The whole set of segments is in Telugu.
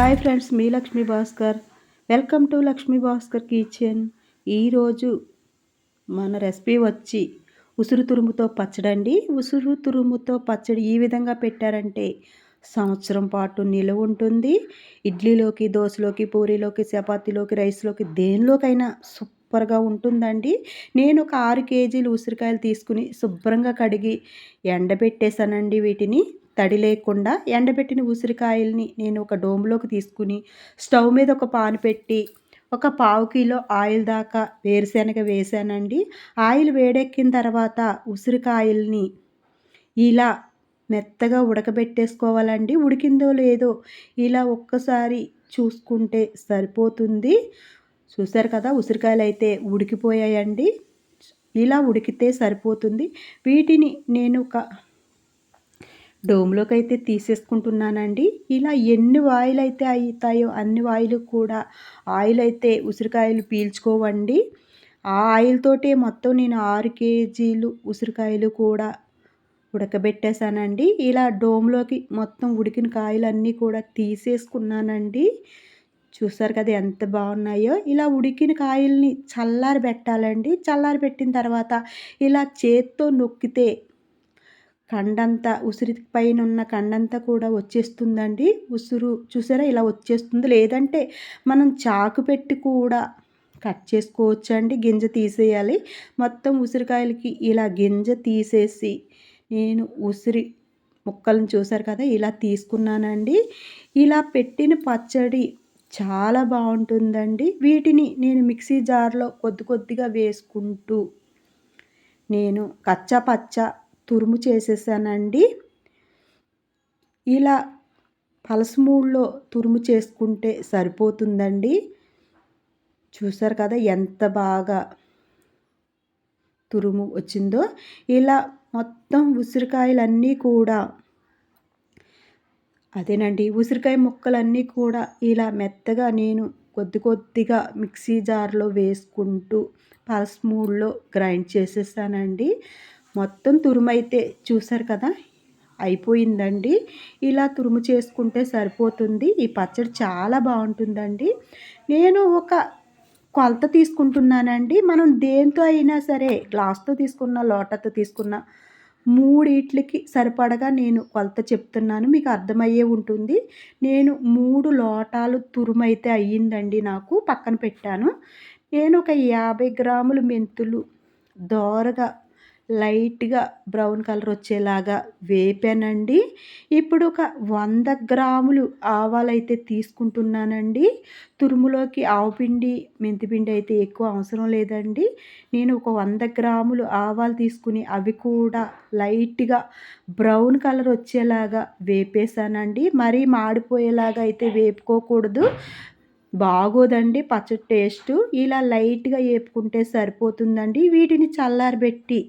Hi friends me Lakshmi Bhaskar. Welcome to Lakshmi Bhaskar kitchen. ఈరోజు మన రెసిపీ వచ్చి ఉసురు తురుముతో పచ్చడండి. ఉసురు తురుముతో పచ్చడి ఈ విధంగా పెట్టారంటే సంవత్సరం పాటు నిలువ ఉంటుంది. ఇడ్లీలోకి దోశలోకి పూరీలోకి చపాతీలోకి రైస్లోకి దేనిలోకైనా సూపర్గా ఉంటుందండి. నేను ఒక ఆరు కేజీలు ఉసిరికాయలు తీసుకుని శుభ్రంగా కడిగి ఎండబెట్టేశానండి వీటిని. తడి లేకుండా ఎండబెట్టిన ఉసిరికాయల్ని నేను ఒక డోమ్లోకి తీసుకుని స్టవ్ మీద ఒక పాను పెట్టి ఒక పావు కిలో ఆయిల్ దాకా వేరుశనగ వేసానండి. ఆయిల్ వేడెక్కిన తర్వాత ఉసిరికాయల్ని ఇలా మెత్తగా ఉడకబెట్టేసుకోవాలండి. ఉడికిందో లేదో ఇలా ఒక్కసారి చూసుకుంటే సరిపోతుంది. చూసారు కదా ఉసిరికాయలు అయితే ఉడికిపోయాయండి. ఇలా ఉడికితే సరిపోతుంది. వీటిని నేను ఒక డోమ్లోకి అయితే తీసేసుకుంటున్నానండి. ఇలా ఎన్ని వాయిల్ అయితే అవుతాయో అన్ని వాయిల్ కూడా ఆయిల్ అయితే ఉసిరికాయలు పీల్చుకోవండి. ఆ ఆయిల్ తోటే మొత్తం నేను ఆరు కేజీలు ఉసిరికాయలు కూడా ఉడకబెట్టేశానండి. ఇలా డోమ్లోకి మొత్తం ఉడికిన కాయలన్నీ కూడా తీసేసుకున్నానండి. చూసారు కదా ఎంత బాగున్నాయో. ఇలా ఉడికిన కాయల్ని చల్లారి పెట్టాలండి చల్లారి పెట్టిన తర్వాత ఇలా చేత్తో నొక్కితే కండంతా ఉసిరి పైన ఉన్న కండంతా కూడా వచ్చేస్తుందండి. ఉసురు చూసారా? ఇలా వచ్చేస్తుంది. లేదంటే మనం చాకు పెట్టి కూడా కట్ చేసుకోవచ్చు అండి గింజ తీసేయాలి. మొత్తం ఉసిరికాయలకి ఇలా గింజ తీసేసి నేను ఉసిరి ముక్కలను చూసారు కదా? ఇలా తీసుకున్నానండి. ఇలా పెట్టిన పచ్చడి చాలా బాగుంటుందండి. వీటిని నేను మిక్సీ జార్లో కొద్ది కొద్దిగా వేసుకుంటూ నేను కచ్చా పచ్చ తురుము చేసేసానండి. ఇలా పలసమూడులో తురుము చేసుకుంటే సరిపోతుందండి. చూసారు కదా ఎంత బాగా తురుము వచ్చిందో. ఇలా మొత్తం ఉసిరికాయలన్నీ కూడా అదేనండి ఉసిరికాయ ముక్కలన్నీ కూడా ఇలా మెత్తగా నేను కొద్ది కొద్దిగా మిక్సీ జార్లో వేసుకుంటూ పలసమూడులో గ్రైండ్ చేసేసానండి. మొత్తం తురుమైతే చూసారు కదా అయిపోయిందండి. ఇలా తురుము చేసుకుంటే సరిపోతుంది. ఈ పచ్చడి చాలా బాగుంటుందండి. నేను ఒక కొలత తీసుకుంటున్నానండి. మనం దేంతో అయినా సరే గ్లాస్తో తీసుకున్న లోటతో తీసుకున్న మూడిట్లకి సరిపడగా నేను కొలత చెప్తున్నాను. మీకు అర్థమయ్యే ఉంటుంది. నేను మూడు లోటాలు తురుమైతే అయ్యిందండి నాకు. పక్కన పెట్టాను. నేను ఒక యాభై గ్రాములు మెంతులు దోరగా లైట్గా బ్రౌన్ కలర్ వచ్చేలాగా వేపానండి. ఇప్పుడు ఒక వంద గ్రాములు ఆవాలు అయితే తీసుకుంటున్నానండి. తురుములోకి ఆవుపిండి మెంతిపిండి అయితే ఎక్కువ అవసరం లేదండి. నేను ఒక వంద గ్రాములు ఆవాలు తీసుకుని అవి కూడా లైట్గా బ్రౌన్ కలర్ వచ్చేలాగా వేపేసానండి మరీ మాడిపోయేలాగా అయితే వేపుకోకూడదు. బాగోదండి పచ్చడి టేస్ట్. ఇలా లైట్గా వేపుకుంటే సరిపోతుందండి. వీటిని చల్లారబెట్టి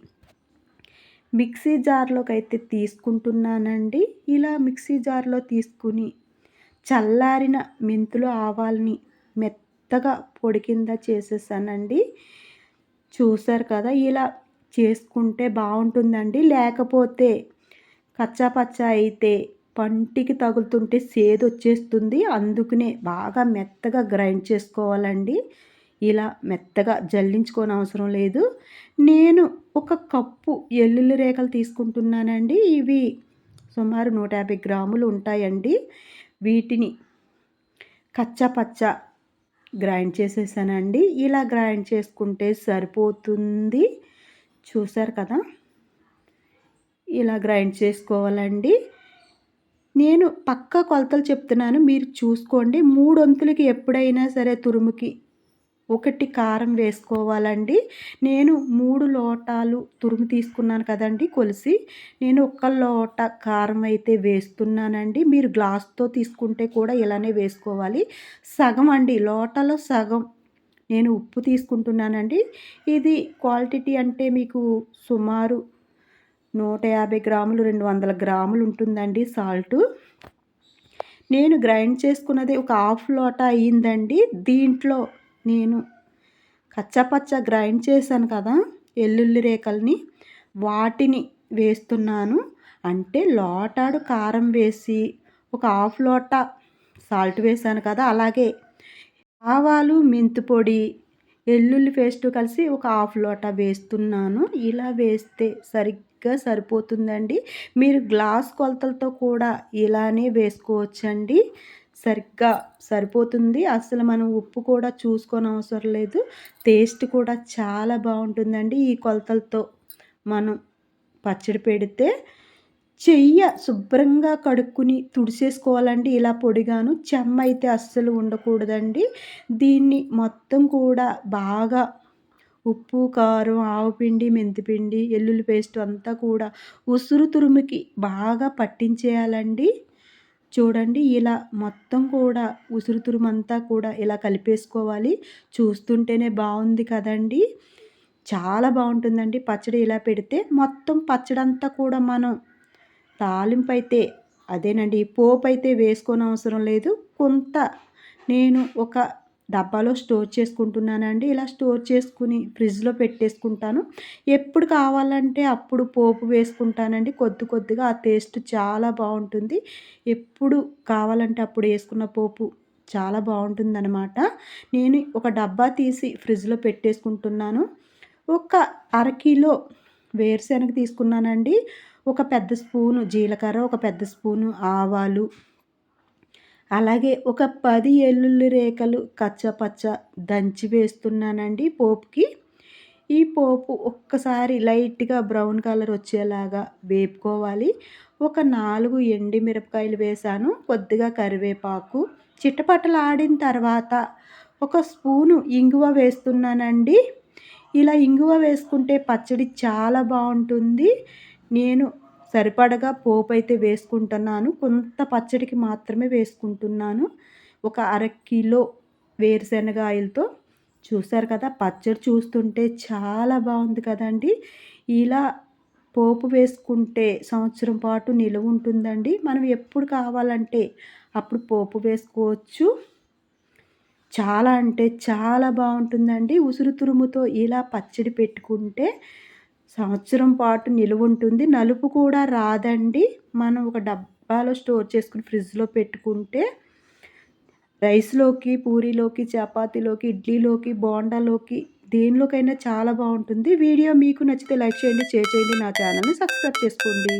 మిక్సీ జార్లోకి అయితే తీసుకుంటున్నానండి. ఇలా మిక్సీ జార్లో తీసుకుని చల్లారిన మెంతులు ఆవాల్ని మెత్తగా పొడి కింద చేసేసానండి. చూసారు కదా ఇలా చేసుకుంటే బాగుంటుందండి. లేకపోతే కచ్చాపచ్చా అయితే పంటికి తగులుతుంటే సేదు వచ్చేస్తుంది అందుకనే బాగా మెత్తగా గ్రైండ్ చేసుకోవాలండి. ఇలా మెత్తగా జల్లించుకోని అవసరం లేదు. నేను ఒక కప్పు ఎల్లుల్లి రేఖలు తీసుకుంటున్నానండి. ఇవి సుమారు నూట యాభై గ్రాములు ఉంటాయండి. వీటిని కచ్చా పచ్చ గ్రైండ్ చేసేసానండి. ఇలా గ్రైండ్ చేసుకుంటే సరిపోతుంది. చూసారు కదా? ఇలా గ్రైండ్ చేసుకోవాలండి. నేను పక్క కొలతలు చెప్తున్నాను. మీరు చూసుకోండి. మూడు వంతులకి ఎప్పుడైనా సరే తురుముకి ఒకటి కారం వేసుకోవాలండి. నేను మూడు లోటాలు తురుము తీసుకున్నాను కదండి కొలిసి. నేను ఒక్క లోట కారం అయితే వేస్తున్నానండి. మీరు గ్లాస్తో తీసుకుంటే కూడా ఇలానే వేసుకోవాలి. సగం అండి లోటలో సగం నేను ఉప్పు తీసుకుంటున్నానండి. ఇది క్వాలిటీ అంటే మీకు సుమారు నూట యాభై గ్రాములు రెండు వందల గ్రాములు ఉంటుందండి సాల్ట్. నేను గ్రైండ్ చేసుకున్నది ఒక హాఫ్ లోట అయ్యిందండి దీంట్లో నేను కచ్చపచ్చ గ్రైండ్ చేశాను కదా ఎల్లుల్లి రేకల్ని వాటిని వేస్తున్నాను. అంటే లోటాడు కారం వేసి ఒక హాఫ్ లోట సాల్ట్ వేసాను కదా అలాగే ఆవాలు మెంతి పొడి వెల్లుల్లి పేస్ట్ కలిసి ఒక హాఫ్ లోటా వేస్తున్నాను. ఇలా వేస్తే సరిగ్గా సరిపోతుందండి. మీరు గ్లాస్ కొలతలతో కూడా ఇలానే వేసుకోవచ్చండి. సరిగ్గా సరిపోతుంది. అసలు మనం ఉప్పు కూడా చూసుకొని అవసరం లేదు. టేస్ట్ కూడా చాలా బాగుంటుందండి ఈ కొలతలతో. మనం పచ్చడి పెడితే చెయ్య శుభ్రంగా కడుక్కుని తుడిసేసుకోవాలండి ఇలా పొడిగాను. చెమ్మ అయితే అస్సలు ఉండకూడదండి. దీన్ని మొత్తం కూడా బాగా ఉప్పు కారం ఆవుపిండి మెంతిపిండి ఎల్లుల్లి పేస్ట్ అంతా కూడా ఉసురు తురుముకి బాగా పట్టించేయాలండి. చూడండి ఇలా మొత్తం కూడా ఉసురు తురుమంతా కూడా ఇలా కలిపేసుకోవాలి. చూస్తుంటేనే బాగుంది కదండి. చాలా బాగుంటుందండి పచ్చడి ఇలా పెడితే. మొత్తం పచ్చడి అంతా కూడా మనం తాలింపు అయితే అదేనండి పోపు అయితే వేసుకోని అవసరం లేదు. కొంత నేను ఒక డబ్బాలో స్టోర్ చేసుకుంటున్నానండి. ఇలా స్టోర్ చేసుకుని ఫ్రిడ్జ్లో పెట్టేసుకుంటాను. ఎప్పుడు కావాలంటే అప్పుడు పోపు వేసుకుంటానండి. కొద్ది కొద్దిగా ఆ టేస్ట్ చాలా బాగుంటుంది. ఎప్పుడు కావాలంటే అప్పుడు వేసుకున్న పోపు చాలా బాగుంటుందన్నమాట. నేను ఒక డబ్బా తీసి ఫ్రిడ్జ్లో పెట్టేసుకుంటున్నాను. ఒక అరకిలో వేరుశనగ తీసుకున్నానండి. ఒక పెద్ద స్పూను జీలకర్ర ఒక పెద్ద స్పూను ఆవాలు అలాగే ఒక పది ఎల్లుల్లి రేఖలు కచ్చపచ్చ దంచి వేస్తున్నానండి పోపుకి. ఈ పోపు ఒక్కసారి లైట్గా బ్రౌన్ కలర్ వచ్చేలాగా వేపుకోవాలి. ఒక నాలుగు ఎండి మిరపకాయలు వేసాను కొద్దిగా కరివేపాకు. చిట్టపట్టలు ఆడిన తర్వాత ఒక స్పూను ఇంగువ వేస్తున్నానండి. ఇలా ఇంగువ వేసుకుంటే పచ్చడి చాలా బాగుంటుంది. నేను సరిపడగా పోపు అయితే వేసుకుంటున్నాను. కొంత పచ్చడికి మాత్రమే వేసుకుంటున్నాను. ఒక అర కిలో వేరుశనగ ఆయిల్తో. చూసారు కదా పచ్చడి చూస్తుంటే చాలా బాగుంది కదండి. ఇలా పోపు వేసుకుంటే సంవత్సరం పాటు నిలువ ఉంటుందండి. మనం ఎప్పుడు కావాలంటే అప్పుడు పోపు వేసుకోవచ్చు. చాలా అంటే చాలా బాగుంటుందండి. ఉసురు తురుముతో ఇలా పచ్చడి పెట్టుకుంటే సంవత్సరం పాటు నిలువుంటుంది. నలుపు కూడా రాదండి. మనం ఒక డబ్బాలో స్టోర్ చేసుకుని ఫ్రిడ్జ్లో పెట్టుకుంటే రైస్లోకి పూరీలోకి చపాతీలోకి ఇడ్లీలోకి బోండాలోకి దేనిలోకైనా చాలా బాగుంటుంది. వీడియో మీకు నచ్చితే లైక్ చేయండి షేర్ చేయండి నా ఛానల్ని సబ్స్క్రైబ్ చేసుకోండి.